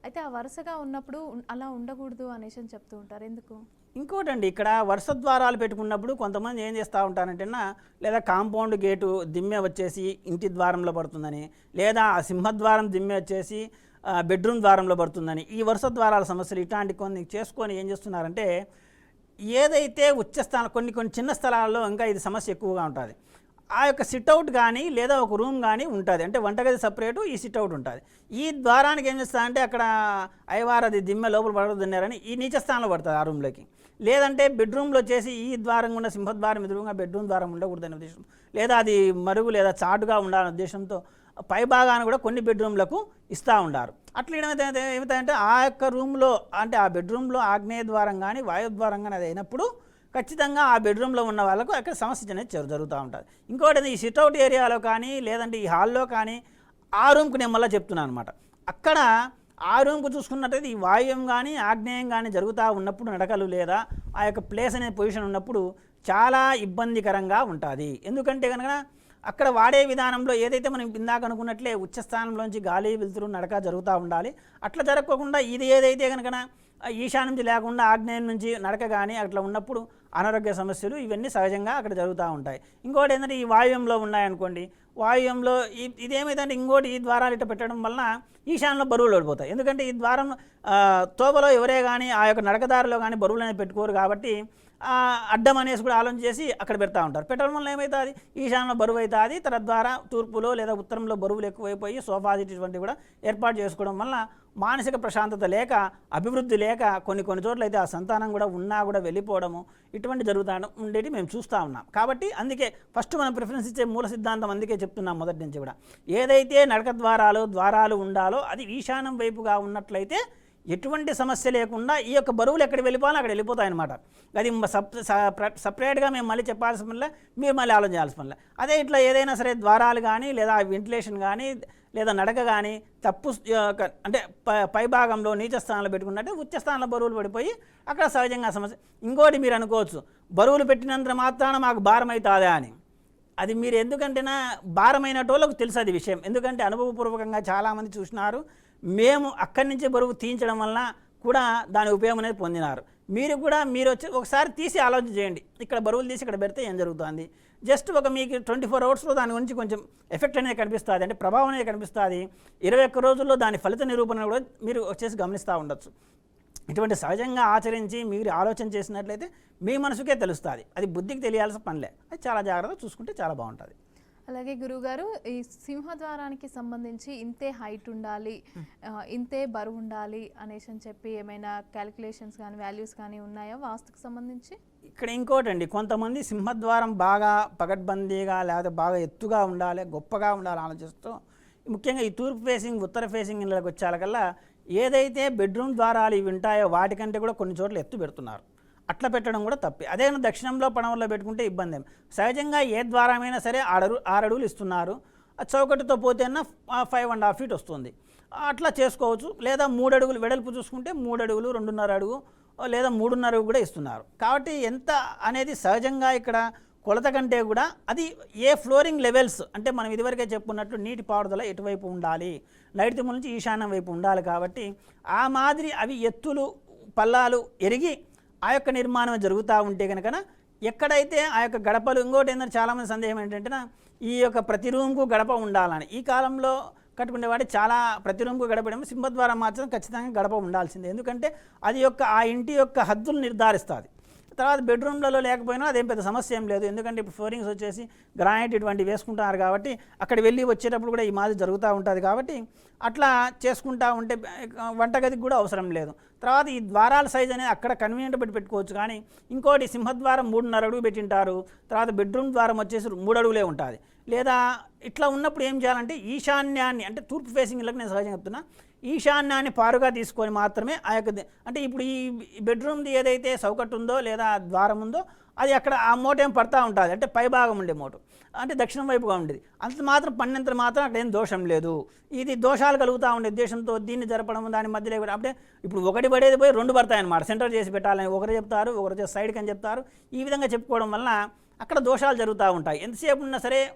అయితే ఆ వరుసగా ఉన్నప్పుడు ఉన్- అలా ఉండకూడదు అనేసి అని చెప్తూ ఉంటారు. ఎందుకు? ఇంకోటండి ఇక్కడ వరుస ద్వారాలు పెట్టుకున్నప్పుడు కొంతమంది ఏం చేస్తూ ఉంటారంటే లేదా కాంపౌండ్ గేటు దిమ్మె వచ్చేసి ఇంటి ద్వారంలో పడుతుందని లేదా ఆ సింహద్వారం దిమ్మె వచ్చేసి బెడ్రూమ్ ద్వారంలో పడుతుందని ఈ వరుస ద్వారాల సమస్యలు ఇట్లాంటి కొన్ని చేసుకొని ఏం చేస్తున్నారంటే ఏదైతే ఉచ్చ స్థానం కొన్ని కొన్ని చిన్న స్థలాల్లో ఇంకా ఇది సమస్య ఎక్కువగా ఉంటుంది. ఆ యొక్క సిట్అవుట్ కానీ లేదా ఒక రూమ్ కానీ ఉంటుంది. అంటే వంటగది సపరేటు ఈ సిట్అవుట్ ఉంటుంది. ఈ ద్వారానికి ఏం చేస్తారంటే అక్కడ అయ్యవారు అది దిమ్మె లోపల పడదున్నారని ఈ నీచ స్థానంలో పడుతుంది ఆ రూమ్లోకి లేదంటే బెడ్రూమ్లో వచ్చేసి ఈ ద్వారం గుండా సింహద్వారం ఎదురుగా బెడ్రూమ్ ద్వారం ఉండకూడదనే ఉద్దేశం. లేదా అది మరుగు లేదా చాటుగా ఉండాలనే ఉద్దేశంతో పై భాగాన్ని కూడా కొన్ని బెడ్రూమ్లకు ఇస్తూ ఉండారు. అట్లా ఏమైతే ఏమవుతాయంటే ఆ యొక్క రూమ్లో అంటే ఆ బెడ్రూమ్లో ఆగ్నేయ ద్వారం కానీ వాయు ద్వారం కానీ అది అయినప్పుడు ఖచ్చితంగా ఆ బెడ్రూమ్లో ఉన్న వాళ్ళకు అక్కడ సమస్య అనేది జరుగుతూ ఉంటుంది. ఇంకోటి ఈ సిట్అవుట్ ఏరియాలో కానీ లేదంటే ఈ హాల్లో కానీ ఆ రూమ్కి నేను మళ్ళీ చెప్తున్నాను అనమాట అక్కడ ఆ రూమ్కు చూసుకున్నట్టయితే ఈ వాయువ్యం కానీ ఆగ్నేయం కానీ జరుగుతూ ఉన్నప్పుడు నడకలు లేదా ఆ యొక్క ప్లేస్ అనే పొజిషన్ ఉన్నప్పుడు చాలా ఇబ్బందికరంగా ఉంటుంది. ఎందుకంటే కనుక అక్కడ వాడే విధానంలో ఏదైతే మనం ఇందాక అనుకున్నట్లే ఉచ్చస్థానంలోంచి గాలి వెలుతురు నడక జరుగుతూ ఉండాలి. అట్లా జరగకుండా ఇది ఏదైతే కనుక ఈశాన్యం నుంచి లేకుండా ఆగ్నేయం నుంచి నడక కానీ అట్లా ఉన్నప్పుడు అనారోగ్య సమస్యలు ఇవన్నీ సహజంగా అక్కడ జరుగుతూ ఉంటాయి. ఇంకోటి ఏంటంటే ఈ వాయువ్యంలో ఉన్నాయనుకోండి వాయువ్యంలో ఈ ఇదేమైందంటే ఇంకోటి ఈ ద్వారాలు ఇట్ట పెట్టడం వలన ఈశాన్యంలో బరువులు ఓడిపోతాయి. ఎందుకంటే ఈ ద్వారం తోబలో ఎవరే కానీ ఆ యొక్క నడకదారిలో కానీ బరువులు అనేవి పెట్టుకోరు కాబట్టి అడ్డం అనేసి కూడా ఆలోచన చేసి అక్కడ పెడతా ఉంటారు. పెట్టడం వల్ల ఏమవుతుంది ఈశాన్యంలో బరువు అవుతుంది తద్వారా తూర్పులో లేదా ఉత్తరంలో బరువులు ఎక్కువైపోయి సోఫాజిట్ ఇటువంటివి కూడా ఏర్పాటు చేసుకోవడం వల్ల మానసిక ప్రశాంతత లేక అభివృద్ధి లేక కొన్ని కొన్ని చోట్ల అయితే ఆ సంతానం కూడా ఉన్నా కూడా వెళ్ళిపోవడము ఇటువంటి జరుగుతా ఉండేవి మేము చూస్తూ ఉన్నాం. కాబట్టి అందుకే ఫస్ట్ మనం ప్రిఫరెన్స్ ఇచ్చే మూల సిద్ధాంతం అందుకే చెప్తున్నాం మొదటి నుంచి కూడా. ఏదైతే నడక ద్వారాలు ద్వారాలు ఉండాలో అది ఈశాన్యం వైపుగా ఉన్నట్లయితే ఎటువంటి సమస్య లేకుండా ఈ యొక్క బరువులు ఎక్కడ వెళ్ళిపోవాలో అక్కడ వెళ్ళిపోతాయన్నమాట. అది సప్ సపరేట్గా మేము మళ్ళీ చెప్పాల్సిన పనిలే మీరు మళ్ళీ ఆలోచన చేయాల్సిన పనిలే. అదే ఇట్లా ఏదైనా సరే ద్వారాలు కానీ లేదా వెంటిలేషన్ కానీ లేదా నడక కానీ తప్పు అంటే పై భాగంలో నీచ స్థానంలో పెట్టుకున్నట్టే ఉచ్చ స్థానంలో బరువులు పడిపోయి అక్కడ సహజంగా సమస్య. ఇంకోటి మీరు అనుకోవచ్చు బరువులు పెట్టినంత మాత్రాన మాకు భారం అవుతుందా అని. అది మీరు ఎందుకంటేనా భారమైన వాళ్ళకు తెలుసు అది విషయం. ఎందుకంటే అనుభవపూర్వకంగా చాలామంది చూసినారు మేము అక్కడి నుంచి బరువు తీయించడం వల్ల కూడా దాని ఉపయోగం అనేది పొందినారు. మీరు కూడా మీరు వచ్చి ఒకసారి తీసి ఆలోచన చేయండి. ఇక్కడ బరువులు తీసి ఇక్కడ పెడితే ఏం జరుగుతుంది? జస్ట్ ఒక మీకు ట్వంటీ ఫోర్ అవర్స్లో దాని గురించి కొంచెం ఎఫెక్ట్ అనేది కనిపిస్తుంది. అంటే ప్రభావం అనేది కనిపిస్తుంది. ఇరవై ఒక్క రోజుల్లో దాని ఫలిత నిరూపణ కూడా మీరు వచ్చేసి గమనిస్తూ ఉండొచ్చు. ఇటువంటి సహజంగా ఆచరించి మీరు ఆలోచన చేసినట్లయితే మీ మనసుకే తెలుస్తుంది. అది బుద్ధికి తెలియాల్సిన పనిలే. అది చాలా జాగ్రత్తగా చూసుకుంటే చాలా బాగుంటుంది. అలాగే గురుగారు ఈ సింహద్వారానికి సంబంధించి ఇంతే హైట్ ఉండాలి ఇంతే బరువు ఉండాలి అనేసి అని చెప్పి ఏమైనా క్యాలిక్యులేషన్స్ కానీ వాల్యూస్ కానీ ఉన్నాయా వాస్తుకు సంబంధించి? ఇక్కడ ఇంకోటండి కొంతమంది సింహద్వారం బాగా పగడ్బందీగా లేదా బాగా ఎత్తుగా ఉండాలి గొప్పగా ఉండాలి ఆలోచిస్తూ ముఖ్యంగా ఈ తూర్పు ఫేసింగ్ ఉత్తర ఫేసింగ్ ఇళ్ళకి వచ్చేకల్లా ఏదైతే బెడ్రూమ్ ద్వారాలు ఇవి ఉంటాయో వాటికంటే కూడా కొన్ని చోట్ల ఎత్తు పెడుతున్నారు. అట్లా పెట్టడం కూడా తప్పే. అదే దక్షిణంలో పడవల్లో పెట్టుకుంటే ఇబ్బంది ఏమి సహజంగా ఏ ద్వారమైనా సరే ఆరు ఆరడుగులు ఇస్తున్నారు. ఆ చౌకటితో పోతేనా ఫైవ్ అండ్ హాఫ్ ఫీట్ వస్తుంది. అట్లా చేసుకోవచ్చు. లేదా మూడు అడుగులు వెడల్పు చూసుకుంటే మూడు అడుగులు రెండున్నర అడుగు లేదా మూడున్నర అడుగు కూడా ఇస్తున్నారు. కాబట్టి ఎంత అనేది సహజంగా ఇక్కడ కొలత కంటే కూడా అది ఏ ఫ్లోరింగ్ లెవెల్స్ అంటే మనం ఇదివరకే చెప్పుకున్నట్లు నీటి పారుదల ఎటువైపు ఉండాలి నైరుతి నుంచి ఈశాన్యం వైపు ఉండాలి కాబట్టి ఆ మాదిరి అవి ఎత్తులు పల్లాలు ఎరిగి ఆ యొక్క నిర్మాణం జరుగుతూ ఉంటే కనుక ఎక్కడైతే ఆ యొక్క గడపలు ఇంకోటి ఏంటంటే చాలామంది సందేహం ఏంటంటే ఈ యొక్క ప్రతి రూమ్కు గడప ఉండాలని. ఈ కాలంలో కట్టుకునేవాడు చాలా ప్రతి రూమ్కు గడపడం సింహద్వారం మాత్రం ఖచ్చితంగా గడప ఉండాల్సిందే. ఎందుకంటే అది యొక్క ఆ ఇంటి యొక్క హద్దులు నిర్ధారిస్తుంది. తర్వాత బెడ్రూమ్లలో లేకపోయినా అదేం పెద్ద సమస్య ఏం లేదు. ఎందుకంటే ఇప్పుడు ఫ్లోరింగ్స్ వచ్చేసి గ్రానైట్ ఇటువంటి వేసుకుంటున్నారు కాబట్టి అక్కడ వెళ్ళి వచ్చేటప్పుడు కూడా ఈ మాదిరి జరుగుతూ ఉంటుంది కాబట్టి అట్లా చేసుకుంటా ఉంటే వంటగదికి కూడా అవసరం లేదు. తర్వాత ఈ ద్వారాల సైజ్ అనేది అక్కడ కన్వీనియంట్ పెట్టి పెట్టుకోవచ్చు కానీ ఇంకోటి సింహద్వారం మూడున్నర అడుగు పెట్టింటారు. తర్వాత బెడ్రూమ్ ద్వారం వచ్చేసి మూడు అడుగులే ఉంటుంది. లేదా ఇట్లా ఉన్నప్పుడు ఏం చేయాలంటే ఈశాన్యాన్ని అంటే తూర్పు ఫేసింగ్ ఇళ్ళకి నేను సహజంగా చెప్తున్నా ఈశాన్యాన్ని పారుగా తీసుకొని మాత్రమే ఆ యొక్క అంటే ఇప్పుడు ఈ బెడ్రూమ్ది ఏదైతే చౌకట్టు ఉందో లేదా ద్వారం ఉందో అది అక్కడ ఆ మూట ఏం పడతా ఉంటుంది. అంటే పై భాగం ఉండే మూట. అంటే దక్షిణం వైపుగా ఉండేది. అంత మాత్రం పన్నంత మాత్రం అక్కడ ఏం దోషం లేదు. ఇది దోషాలు కలుగుతూ ఉండే ఉద్దేశంతో దీన్ని జరపడం దాని మధ్యలో అంటే ఇప్పుడు ఒకటి పడేది పోయి రెండు పడతాయి అన్నమాట. సెంటర్ చేసి పెట్టాలని ఒకరు చెప్తారు ఒకరు సైడ్కి అని చెప్తారు. ఈ విధంగా చెప్పుకోవడం వల్ల అక్కడ దోషాలు జరుగుతూ ఉంటాయి. ఎంతసేపు ఉన్నా సరే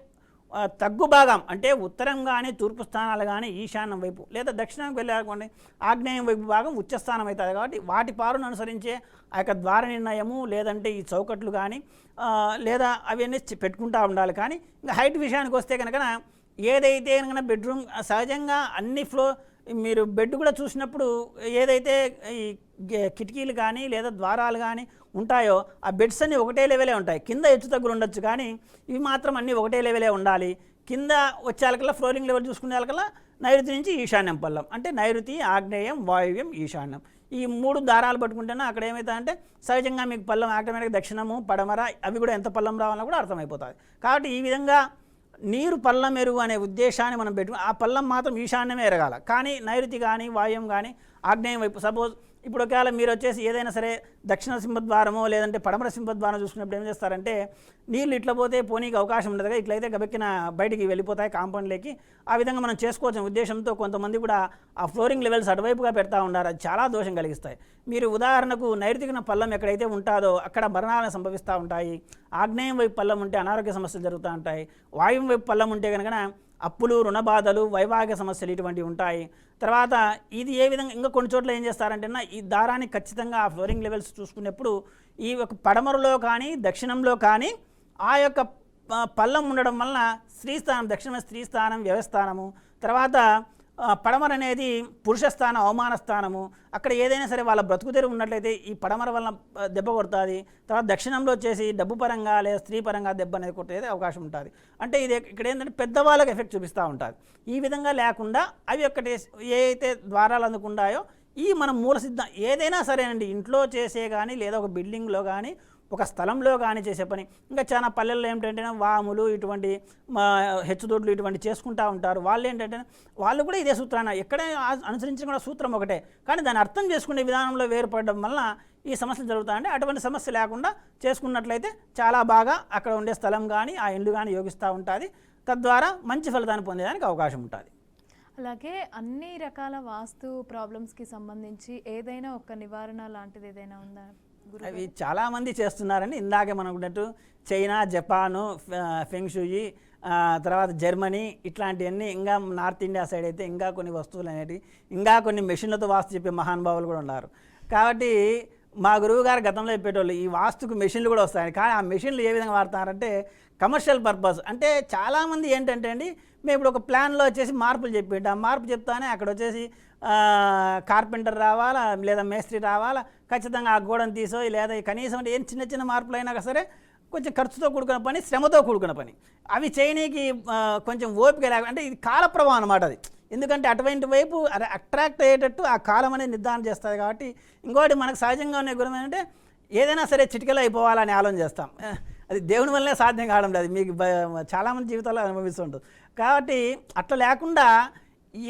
తగ్గు భాగం అంటే ఉత్తరం కానీ తూర్పు స్థానాలు కానీ ఈశాన్యం వైపు లేదా దక్షిణానికి వెళ్ళారనుకోండి ఆగ్నేయం వైపు భాగం ఉచ్చస్థానం అవుతుంది. కాబట్టి వాటి పారును అనుసరించే ఆ యొక్క ద్వార నిర్ణయము లేదంటే ఈ చౌకట్లు కానీ లేదా అవన్నీ పెట్టుకుంటూ ఉండాలి. కానీ ఇంకా హైట్ విషయానికి వస్తే కనుక ఏదైతే కనుక బెడ్రూమ్ సహజంగా అన్ని ఫ్లో మీరు బెడ్ కూడా చూసినప్పుడు ఏదైతే ఈ గె- కిటికీలు కానీ లేదా ద్వారాలు కానీ ఉంటాయో ఆ బెడ్స్ అన్నీ ఒకటే లెవెలే ఉంటాయి. కింద హెచ్చు తగ్గులు ఉండొచ్చు కానీ ఇవి మాత్రం అన్నీ ఒకటే లెవెలే ఉండాలి. కింద వచ్చేకల్లా ఫ్లోరింగ్ లెవెల్ చూసుకునే వాళ్ళకల్లా నైరుతి నుంచి ఈశాన్యం పల్లం. అంటే నైరుతి ఆగ్నేయం వాయువ్యం ఈశాన్యం. ఈ మూడు దారాలు పట్టుకుంటేనే అక్కడ ఏమవుతుందంటే సహజంగా మీకు పల్లం ఆటోమేటిక్ దక్షిణము పడమర అవి కూడా ఎంత పల్లం రావాలో కూడా అర్థమైపోతుంది. కాబట్టి ఈ విధంగా నీరు పల్లం ఎరుగు అనే ఉద్దేశాన్ని మనం పెట్టుకుని ఆ పల్లం మాత్రం ఈశాన్యమే ఎరగాల. కానీ నైరుతి కానీ వాయుం కానీ ఆగ్నేయం వైపు సపోజ్ ఇప్పుడు ఒకవేళ మీరు వచ్చేసి ఏదైనా సరే దక్షిణ సింహద్వారమో లేదంటే పడమర సింహద్వారం చూసుకున్నప్పుడు ఏం చేస్తారంటే నీళ్ళు ఇట్లా పోతే పోనీకి అవకాశం ఉండదు కదా ఇట్లయితే గబెక్కిన బయటికి వెళ్ళిపోతాయి కాంపౌండ్లోకి ఆ విధంగా మనం చేసుకోవచ్చు. ఉద్దేశంతో కొంతమంది కూడా ఆ ఫ్లోరింగ్ లెవెల్స్ అటువైపుగా పెడతా ఉన్నారు. అది చాలా దోషం కలిగిస్తాయి. మీరు ఉదాహరణకు నైరుతికిన పల్లం ఎక్కడైతే ఉంటుందో అక్కడ మరణాలు సంభవిస్తూ ఉంటాయి. ఆగ్నేయం వైపు పల్లం ఉంటే అనారోగ్య సమస్యలు జరుగుతూ ఉంటాయి. వాయువు వైపు పల్లం ఉంటే కనుక అప్పులు రుణబాధలు వైవాహిక సమస్యలు ఇటువంటివి ఉంటాయి. తర్వాత ఇది ఏ విధంగా ఇంకా కొన్ని చోట్ల ఏం చేస్తారంటే ఈ దారాన్ని ఖచ్చితంగా ఆ ఫ్లోరింగ్ లెవెల్స్ చూసుకున్నప్పుడు ఈ యొక్క పడమరలో కానీ దక్షిణంలో కానీ ఆ యొక్క ప- పల్లం ఉండడం వలన స్త్రీ స్థానం దక్షిణ స్త్రీ స్థానం వ్యవస్థానము. తర్వాత పడమర అనేది పురుష స్థానం అవమాన స్థానము. అక్కడ ఏదైనా సరే వాళ్ళ బ్రతుకు తెరువు ఉన్నట్లయితే ఈ పడమర వలన దెబ్బ కొడుతుంది. తర్వాత దక్షిణంలో వచ్చేసి డబ్బు పరంగా లేదా స్త్రీ పరంగా దెబ్బ అనేది కొట్టేది అవకాశం ఉంటుంది. అంటే ఇది ఇక్కడ ఏంటంటే పెద్దవాళ్ళకి ఎఫెక్ట్ చూపిస్తూ ఉంటుంది. ఈ విధంగా లేకుండా అవి ఒక్కటి ఏ అయితే ద్వారాలు అందుకుండాయో ఈ మన మూల సిద్ధం ఏదైనా సరేనండి. ఇంట్లో చేసే కానీ లేదా ఒక బిల్డింగ్లో కానీ ఒక స్థలంలో కానీ చేసే పని. ఇంకా చాలా పల్లెల్లో ఏంటంటే వాములు ఇటువంటి మా హెచ్చుదొడ్లు ఇటువంటి చేసుకుంటూ ఉంటారు. వాళ్ళు ఏంటంటే వాళ్ళు కూడా ఇదే సూత్రాన్ని ఎక్కడే అనుసరించిన కూడా సూత్రం ఒకటే. కానీ దాన్ని అర్థం చేసుకునే విధానంలో వేరుపడడం వల్ల ఈ సమస్యలు జరుగుతాయంటే అటువంటి సమస్య లేకుండా చేసుకున్నట్లయితే చాలా బాగా అక్కడ ఉండే స్థలం కానీ ఆ ఇల్లు కానీ యోగిస్తూ ఉంటుంది. తద్వారా మంచి ఫలితాన్ని పొందేదానికి అవకాశం ఉంటుంది. అలాగే అన్ని రకాల వాస్తు ప్రాబ్లమ్స్కి సంబంధించి ఏదైనా ఒక నివారణ లాంటిది ఏదైనా ఉందా? అవి చాలామంది చేస్తున్నారని ఇందాకే మనం ఉన్నట్టు చైనా జపాను ఫె- ఫెంగ్షుయి తర్వాత జర్మనీ ఇట్లాంటివన్నీ ఇంకా నార్త్ ఇండియా సైడ్ అయితే ఇంకా కొన్ని వస్తువులు అనేవి ఇంకా కొన్ని మెషిన్లతో వాస్తు చెప్పే మహానుభావులు కూడా ఉన్నారు. కాబట్టి మా గురువు గారు గతంలో చెప్పేటోళ్ళు ఈ వాస్తుకు మెషిన్లు కూడా వస్తాయి కానీ ఆ మెషిన్లు ఏ విధంగా వాడతారంటే కమర్షియల్ పర్పస్ అంటే చాలామంది ఏంటంటే అండి మేము ఇప్పుడు ఒక ప్లాన్లో వచ్చేసి మార్పులు చెప్పిండు ఆ మార్పు చెప్తానే అక్కడ వచ్చేసి కార్పెంటర్ రావాలా లేదా మేస్త్రి రావాలా ఖచ్చితంగా ఆ గోడను తీసో లేదా కనీసం అంటే ఏం చిన్న చిన్న మార్పులు అయినా సరే కొంచెం ఖర్చుతో కూడుకున్న పని శ్రమతో కూడుకున్న పని. అవి చేయనీకి కొంచెం ఓపిక లేక అంటే ఇది కాలప్రభావం అనమాట అది. ఎందుకంటే అటువంటి వైపు అట్రాక్ట్ అయ్యేటట్టు ఆ కాలం అనేది నిర్ధారణ చేస్తుంది కాబట్టి ఇంకోటి మనకు సహజంగా ఉన్న గుణం ఏంటంటే ఏదైనా సరే చిటికలో అయిపోవాలని ఆలోచన చేస్తాం. అది దేవుని వల్లనే సాధ్యం కావడం లేదు. మీకు చాలామంది జీవితాల్లో అనుభవిస్తుంటుంది కాబట్టి అట్లా లేకుండా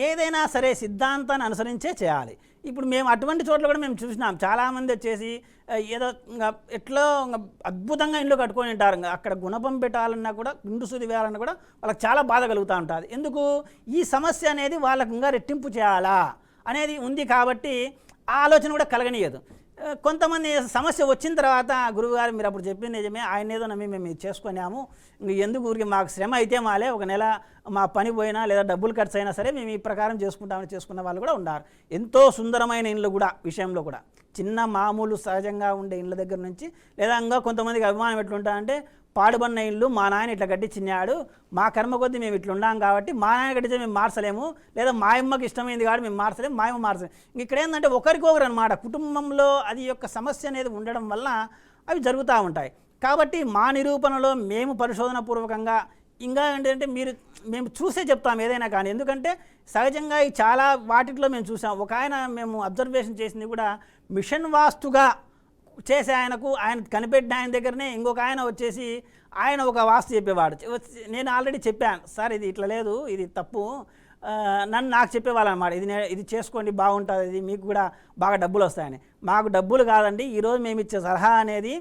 ఏదైనా సరే సిద్ధాంతాన్ని అనుసరించే చేయాలి. ఇప్పుడు మేము అటువంటి చోట్ల కూడా మేము చూసినాం. చాలామంది వచ్చేసి ఏదో ఇంకా ఎట్లో ఇంకా అద్భుతంగా ఇంట్లో కట్టుకొని ఉంటారు. ఇంకా అక్కడ గుణపం పెట్టాలన్నా కూడా గుండు సూది వేయాలన్నా కూడా వాళ్ళకి చాలా బాధ కలుగుతూ ఉంటుంది. ఎందుకు? ఈ సమస్య అనేది వాళ్ళకు ఇంకా రెట్టింపు చేయాలా అనేది ఉంది కాబట్టి ఆ ఆలోచన కూడా కలగనీయదు. కొంతమంది సమస్య వచ్చిన తర్వాత గురువుగారు మీరు అప్పుడు చెప్పిన నిజమే. ఆయన ఏదో నమ్మి మేము ఇది చేసుకున్నాము. ఎందుకు ఊరికి మాకు శ్రమ అయితే మాలే ఒక నెల మా పని పోయినా లేదా డబ్బులు ఖర్చు అయినా సరే మేము ఈ ప్రకారం చేసుకుంటామని చేసుకున్న వాళ్ళు కూడా ఉన్నారు. ఎంతో సుందరమైన ఇండ్లు కూడా విషయంలో కూడా. చిన్న మామూలు సహజంగా ఉండే ఇండ్ల దగ్గర నుంచి లేదా ఇంకా కొంతమందికి అభిమానం ఎట్లుంటా అంటే పాడుబడిన ఇల్లు మా నాయన ఇట్లా కట్టించినాడు. మా కర్మ కొద్దీ మేము ఇట్లా ఉన్నాం కాబట్టి మా నాయన కట్టించే మేము మార్చలేము. లేదా మా అమ్మకి ఇష్టమైంది కాబట్టి మేము మార్చలేము మా అమ్మ మార్చలేము. ఇక్కడ ఏంటంటే ఒకరికొకరు అనమాట కుటుంబంలో అది యొక్క సమస్య అనేది ఉండడం వల్ల అవి జరుగుతూ ఉంటాయి. కాబట్టి మా నిరూపణలో మేము పరిశోధన పూర్వకంగా ఇంకా ఏంటంటే మీరు మేము చూసే చెప్తాం ఏదైనా కానీ. ఎందుకంటే సహజంగా ఈ చాలా వాటిలో మేము చూసాం. ఒక ఆయన మేము అబ్జర్వేషన్ చేసింది కూడా మిషన్ వాస్తుగా చేసే ఆయనకు ఆయన కనిపెట్టిన ఆయన దగ్గరనే ఇంకొక ఆయన వచ్చేసి ఆయన ఒక వాస్తు చెప్పేవాడు. నేను ఆల్రెడీ చెప్పాను సార్ ఇది ఇట్లా లేదు ఇది తప్పు. నన్ను నాకు చెప్పేవాళ్ళు అనమాట ఇది ఇది చేసుకోండి బాగుంటుంది ఇది మీకు కూడా బాగా డబ్బులు వస్తాయని. మాకు డబ్బులు కాదండి ఈరోజు మేము ఇచ్చే సలహా అనేది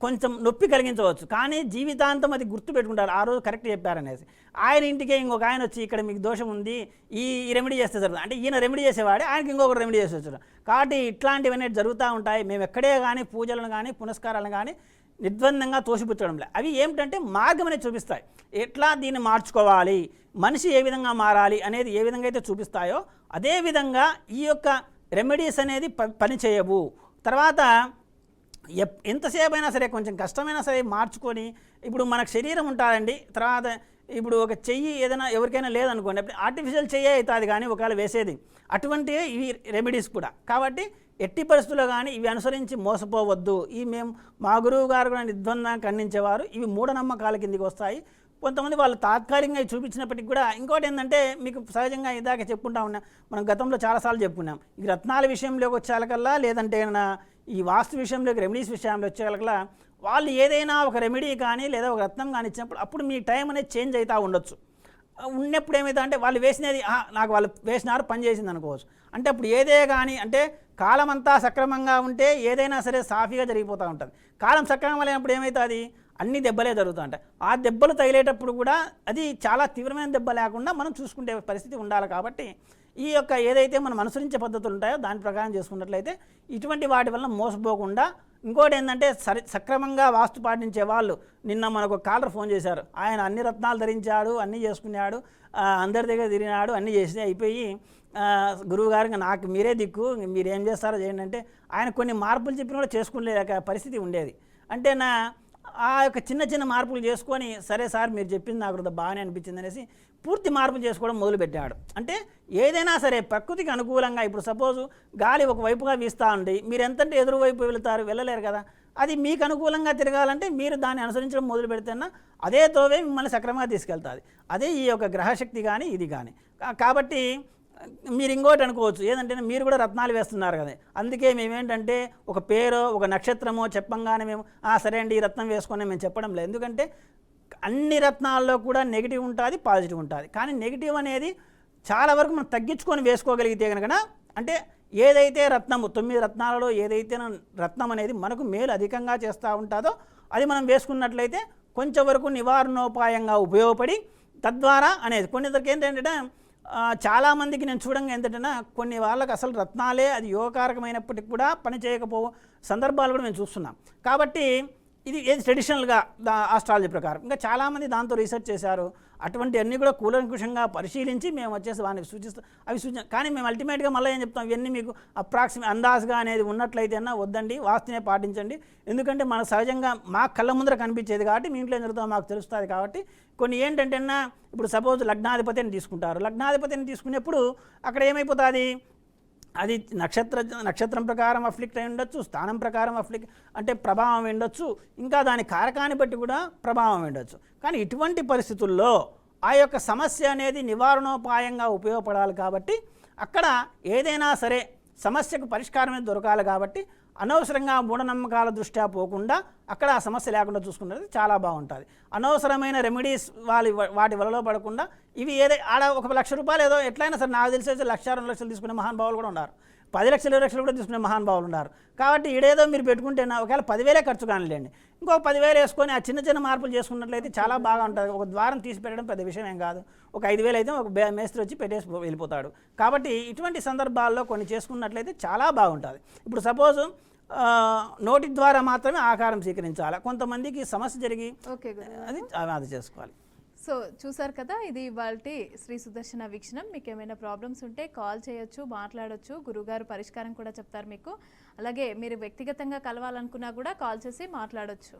కొంచెం నొప్పి కలిగించవచ్చు. కానీ జీవితాంతం అది గుర్తు పెట్టుకుంటారు ఆ రోజు కరెక్ట్ చెప్పారనేసి. ఆయన ఇంటికే ఇంకొక ఆయన వచ్చి ఇక్కడ మీకు దోషం ఉంది. ఈ రెమెడీ చేస్తే జరుగుతుంది. అంటే ఈయన రెమెడీ చేసేవాడే ఆయనకి ఇంకొకరు రెమెడీ చేసి వచ్చారు. కాబట్టి ఇట్లాంటివన్నీ జరుగుతూ ఉంటాయి. మేము ఎక్కడే కానీ పూజలను కానీ పునస్కారాలను కానీ నిర్ద్వందంగా తోసిపుచ్చడం లే. అవి ఏమిటంటే మార్గం అనేది చూపిస్తాయి. ఎట్లా దీన్ని మార్చుకోవాలి? మనిషి ఏ విధంగా మారాలి అనేది ఏ విధంగా అయితే చూపిస్తాయో అదే విధంగా ఈ యొక్క రెమెడీస్ అనేది ప- పని చేయవు తర్వాత ఎప్ ఎంతసేపు అయినా సరే కొంచెం కష్టమైనా సరే మార్చుకొని ఇప్పుడు మనకు శరీరం ఉంటారండి తర్వాత ఇప్పుడు ఒక చెయ్యి ఏదైనా ఎవరికైనా లేదనుకోండి అప్పుడు ఆర్టిఫిషియల్ చెయ్యి అవుతుంది కానీ ఒకవేళ వేసేది. అటువంటి ఇవి రెమెడీస్ కూడా. కాబట్టి ఎట్టి పరిస్థితుల్లో కానీ ఇవి అనుసరించి మోసపోవద్దు. ఈ మేము మా గురువు గారు కూడా నిర్బంధం ఖండించేవారు. ఇవి మూఢనమ్మకాల కిందికి వస్తాయి. కొంతమంది వాళ్ళు తాత్కాలికంగా చూపించినప్పటికి చూపించినప్పటికీ కూడా ఇంకోటి ఏంటంటే మీకు సహజంగా ఇదాక చెప్పుకుంటా ఉన్నా మనం గతంలో చాలాసార్లు చెప్పుకున్నాం. ఈ రత్నాల విషయంలోకి వచ్చేలకల్లా లేదంటే ఏమైనా ఈ వాస్తు విషయంలోకి రెమెడీస్ విషయంలో వచ్చేకల్లా వాళ్ళు ఏదైనా ఒక రెమెడీ కానీ లేదా ఒక రత్నం కానీ ఇచ్చినప్పుడు అప్పుడు మీ టైం అనేది చేంజ్ అవుతూ ఉండొచ్చు. ఉన్నప్పుడు ఏమైతే అంటే వాళ్ళు వేసినది నాకు వాళ్ళు వేసినారు పని చేసింది అనుకోవచ్చు. అంటే అప్పుడు ఏదే కానీ అంటే కాలం అంతా సక్రమంగా ఉంటే ఏదైనా సరే సాఫీగా జరిగిపోతూ ఉంటుంది. కాలం సక్రమంగా లేనప్పుడు ఏమవుతుంది అన్ని దెబ్బలే జరుగుతూ ఉంటాయి. ఆ దెబ్బలు తగిలేటప్పుడు కూడా అది చాలా తీవ్రమైన దెబ్బ లేకుండా మనం చూసుకుంటే పరిస్థితి ఉండాలి కాబట్టి ఈ యొక్క ఏదైతే మనం అనుసరించే పద్ధతులు ఉంటాయో దాని ప్రకారం చేసుకున్నట్లయితే ఇటువంటి వాటి వల్ల మోసపోకుండా ఇంకోటి ఏంటంటే సరి సక్రమంగా వాస్తు పాటించే వాళ్ళు నిన్న మనకు కాలర్ ఫోన్ చేశారు. ఆయన అన్ని రత్నాలు ధరించాడు అన్నీ చేసుకున్నాడు అందరి దగ్గర తిరిగినాడు అన్నీ చేసి అయిపోయి గురువు గారు నాకు మీరే దిక్కు మీరేం మీరు ఏం చేస్తారో చేయండి అంటే ఆయన కొన్ని మార్పులు చెప్పిన కూడా చేసుకునే పరిస్థితి ఉండేది. అంటే నా ఆ యొక్క చిన్న చిన్న మార్పులు చేసుకొని సరే సార్ మీరు చెప్పింది నాకు బాగానే అనిపించింది అనేసి పూర్తి మార్పులు చేసుకోవడం మొదలుపెట్టాడు. అంటే ఏదైనా సరే ప్రకృతికి అనుకూలంగా ఇప్పుడు సపోజు గాలి ఒక వైపుగా వీస్తూ ఉండి మీరు ఎంతంటే ఎదురు వైపు వెళతారు వెళ్ళలేరు కదా. అది మీకు అనుకూలంగా తిరగాలంటే మీరు దాన్ని అనుసరించడం మొదలు పెడితేనా అదే తోవే మిమ్మల్ని సక్రమంగా తీసుకెళ్తుంది. అదే ఈ యొక్క గ్రహశక్తి కానీ ఇది కానీ కాబట్టి మీరు ఇంకోటి అనుకోవచ్చు. ఏదంటే మీరు కూడా రత్నాలు వేస్తున్నారు కదా. అందుకే మేమేంటంటే ఒక పేరో ఒక నక్షత్రమో చెప్పంగానే మేము "ఆ, సరే అండి ఈ రత్నం వేసుకొని మేము చెప్పడం లేదు. ఎందుకంటే అన్ని రత్నాల్లో కూడా నెగిటివ్ ఉంటుంది పాజిటివ్ ఉంటుంది. కానీ నెగిటివ్ అనేది చాలా వరకు మనం తగ్గించుకొని వేసుకోగలిగితే కనుక అంటే ఏదైతే రత్నము తొమ్మిది రత్నాలలో ఏదైతే రత్నం అనేది మనకు మేలు అధికంగా చేస్తూ ఉంటుందో అది మనం వేసుకున్నట్లయితే కొంచెం వరకు నివారణోపాయంగా ఉపయోగపడి తద్వారా అనేది కొన్నిద్దరికి ఏంటంటే చాలామందికి నేను చూడంగా ఏంటంటే కొన్ని వాళ్ళకి అసలు రత్నాలే అది యోగకారకమైనప్పటికి కూడా పని చేయకపో సందర్భాలు కూడా మేము చూస్తున్నాం. కాబట్టి ఇది ఏది ట్రెడిషనల్గా ఆస్ట్రాలజీ ప్రకారం. ఇంకా చాలామంది దాంతో రీసెర్చ్ చేశారు. అటువంటి అన్నీ కూడా కూలంకుషంగా పరిశీలించి మేము వచ్చేసి వానికి సూచిస్తాం అవి సూచన కానీ మేము అల్టిమేట్గా మళ్ళీ ఏం చెప్తాం? ఇవన్నీ మీకు అప్రాక్సిమే అందాజ్గా అనేది ఉన్నట్లయితే అన్నా వద్దండి వాస్తునే పాటించండి. ఎందుకంటే మన సహజంగా మా కళ్ళ ముందర కనిపించేది కాబట్టి మీ ఇంట్లో జరుగుతుందో మాకు తెలుస్తుంది కాబట్టి కొన్ని ఏంటంటే అన్నా ఇప్పుడు సపోజ్ లగ్నాధిపతిని తీసుకుంటారు. లగ్నాధిపతిని తీసుకునేప్పుడు అక్కడ ఏమైపోతుంది? అది నక్షత్ర నక్షత్రం ప్రకారం అఫ్లిక్ట్ అయి ఉండొచ్చు స్థానం ప్రకారం అఫ్లిక్ అంటే ప్రభావం ఉండొచ్చు ఇంకా దాని కారకాన్ని బట్టి కూడా ప్రభావం ఉండొచ్చు. కానీ ఇటువంటి పరిస్థితుల్లో ఆ యొక్క సమస్య అనేది నివారణోపాయంగా ఉపయోగపడాలి కాబట్టి అక్కడ ఏదైనా సరే సమస్యకు పరిష్కారం అనేది దొరకాలి కాబట్టి అనవసరంగా మూఢనమ్మకాల దృష్ట్యా పోకుండా అక్కడ ఆ సమస్య లేకుండా చూసుకున్నది చాలా బాగుంటుంది. అనవసరమైన రెమెడీస్ వాళ్ళ వాటి వలలో పడకుండా ఇవి ఏదై ఆడ ఒక లక్ష రూపాయలు ఏదో ఎట్లయినా సరే నాకు తెలిసి లక్ష రెండు లక్షలు తీసుకునే మహానుభావులు కూడా ఉన్నారు. పది లక్షలు ఇరవై లక్షలు కూడా తీసుకునే మహానుభావులు ఉన్నారు. కాబట్టి ఈడేదో మీరు పెట్టుకుంటే నా ఒకవేళ పదివేలే ఖర్చు కానిలేండి. ఇంకో పదివేలు వేసుకొని ఆ చిన్న చిన్న మార్పులు చేసుకున్నట్లయితే చాలా బాగా ఉంటుంది. ఒక ద్వారం తీసి పెట్టడం పెద్ద విషయం ఏం కాదు. ఒక ఐదు వేలు అయితే ఒక బే- మేస్త్రి వచ్చి పెట్టేసి వెళ్ళిపోతాడు. కాబట్టి ఇటువంటి సందర్భాల్లో కొన్ని చేసుకున్నట్లయితే చాలా బాగుంటుంది. ఇప్పుడు సపోజ్ నోటి ద్వారా మాత్రమే ఆకారం స్వీకరించాలి? కొంతమందికి సమస్య జరిగి అది అది చేసుకోవాలి. సో చూసారు కదా ఇది ఇవాళ శ్రీ సుదర్శన వీక్షణం. మీకు ఏమైనా ప్రాబ్లమ్స్ ఉంటే కాల్ చేయొచ్చు మాట్లాడొచ్చు గురుగారు పరిష్కారం కూడా చెప్తారు మీకు. అలాగే మీరు వ్యక్తిగతంగా కలవాలనుకున్నా కూడా కాల్ చేసి మాట్లాడొచ్చు.